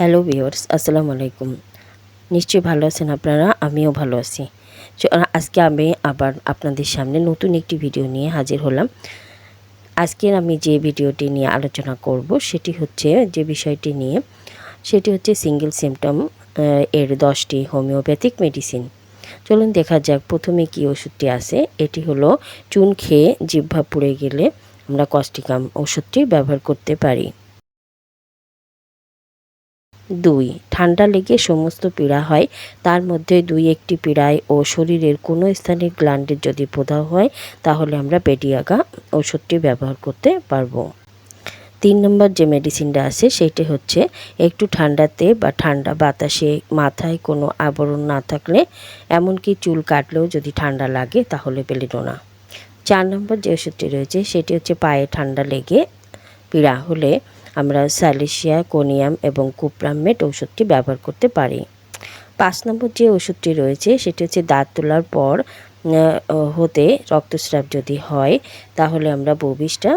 Hello viewers, আসসালামু আলাইকুম। নিশ্চয়ই ভালো আছেন আপনারা? আমিও ভালো আছি। আজকে আমি আবার আপনাদের সামনে নতুন একটি ভিডিও নিয়ে হাজির হলাম। আজকের আমি যে ভিডিওটি নিয়ে আলোচনা করব, সেটি হচ্ছে যে বিষয়টি নিয়ে, সেটি হচ্ছে সিঙ্গেল সিমটম এর দশটি হোমিওপ্যাথিক মেডিসিন চলুন দেখা যাক প্রথমে কি ওষুধটি আছে। এটি হলো চুন খেয়ে জিহ্বা পুড়ে গেলে আমরা কস্টিকাম ওষুধটি ব্যবহার করতে পারি। দুই, ঠান্ডা লেগে সমস্ত পীড়া হয়, তার মধ্যে দুই একটি পীড়ায় ও শরীরের কোনো স্থানে গ্ল্যান্ডের যদি প্রদাহ হয়, তাহলে আমরা পেডিয়াগা ওষুধটি ব্যবহার করতে পারব। তিন নম্বর যে মেডিসিনটা আছে, সেটি হচ্ছে একটু ঠান্ডাতে বা ঠান্ডা বাতাসে মাথায় কোনো আবরণ না থাকলে, এমনকি চুল কাটলেও যদি ঠান্ডা লাগে, তাহলে বেলিডোনা। চার নম্বর যে ওষুধটি রয়েছে, সেটি হচ্ছে পায়ে ঠান্ডা লেগে পীড়া হলে আমরা স্যালিসিয়া, কোনিয়াম এবং কুপ্রামেট ওষুধটি ব্যবহার করতে পারি। পাঁচ নম্বর যে ওষুধটি রয়েছে, সেটি হচ্ছে দাঁত তোলার পর হতে রক্তস্রাব যদি হয়, তাহলে আমরা ববিসটা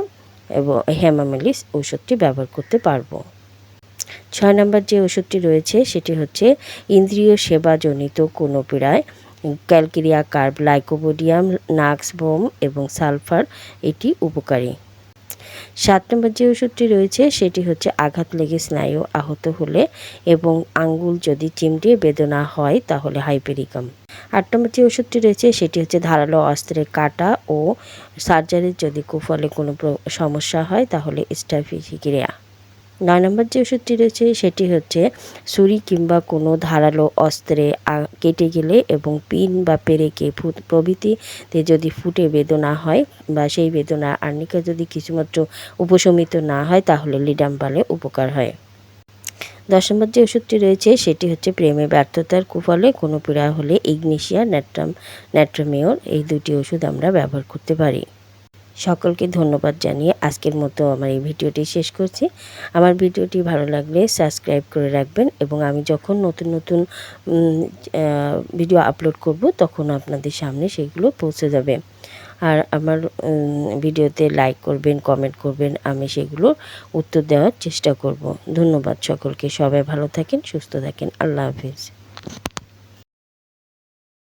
এবং হেমামেলিস ওষুধটি ব্যবহার করতে পারব। ছয় নম্বর যে ওষুধটি রয়েছে, সেটি হচ্ছে ইন্দ্রিয় সেবাজনিত কোনো পীড়ায়, ক্যালকেরিয়া, কার্ব, লাইকোবোডিয়াম নাক্সবোম এবং সালফার, এটি উপকারী। সাত নম্বর যে ওষুধটি রয়েছে, সেটি হচ্ছে আঘাত লেগে স্নায়ু আহত হলে এবং আঙ্গুল যদি চিমটিয়ে বেদনা হয়, তাহলে হাইপেরিকাম আট নম্বর যে ওষুধটি রয়েছে, সেটি হচ্ছে ধারালো অস্ত্রে কাটা ও সার্জারির যদি কুফলে কোনো সমস্যা হয়, তাহলে স্টাফিক্রিয়া। নয় নম্বর যে ওষুধটি রয়েছে সেটি হচ্ছে ছুরি কিংবা কোনো ধারালো অস্ত্রে কেটে গেলে এবং পিন বা পেরেকে ফুট প্রভৃতিতে যদি ফুটে বেদনা হয় বা সেই বেদনা আর্নিকা যদি কিছুমাত্র উপশমিত না হয় তাহলে লিডাম্বালে উপকার হয়। দশ নম্বর যে ওষুধটি রয়েছে সেটি হচ্ছে প্রেমে ব্যর্থতার কুফলে কোনো পীড়া হলে ইগনেশিয়া, ন্যাট্রাম ন্যাট্রামিওর এই দুটি ওষুধ আমরা ব্যবহার করতে পারি। সকলকে ধন্যবাদ জানিয়ে আজকের মতো আমার এই ভিডিওটি শেষ করছি। আমার ভিডিওটি ভালো লাগলে সাবস্ক্রাইব করে রাখবেন এবং আমি যখন নতুন নতুন ভিডিও আপলোড করব তখন আপনাদের সামনে সেগুলো পৌঁছে যাবে। আর আমার ভিডিওতে লাইক করবেন কমেন্ট করবেন, আমি সেগুলোর উত্তর দেওয়ার চেষ্টা করব। ধন্যবাদ সকলকে। সবাই ভালো থাকেন, সুস্থ থাকেন। আল্লাহ হাফিজ।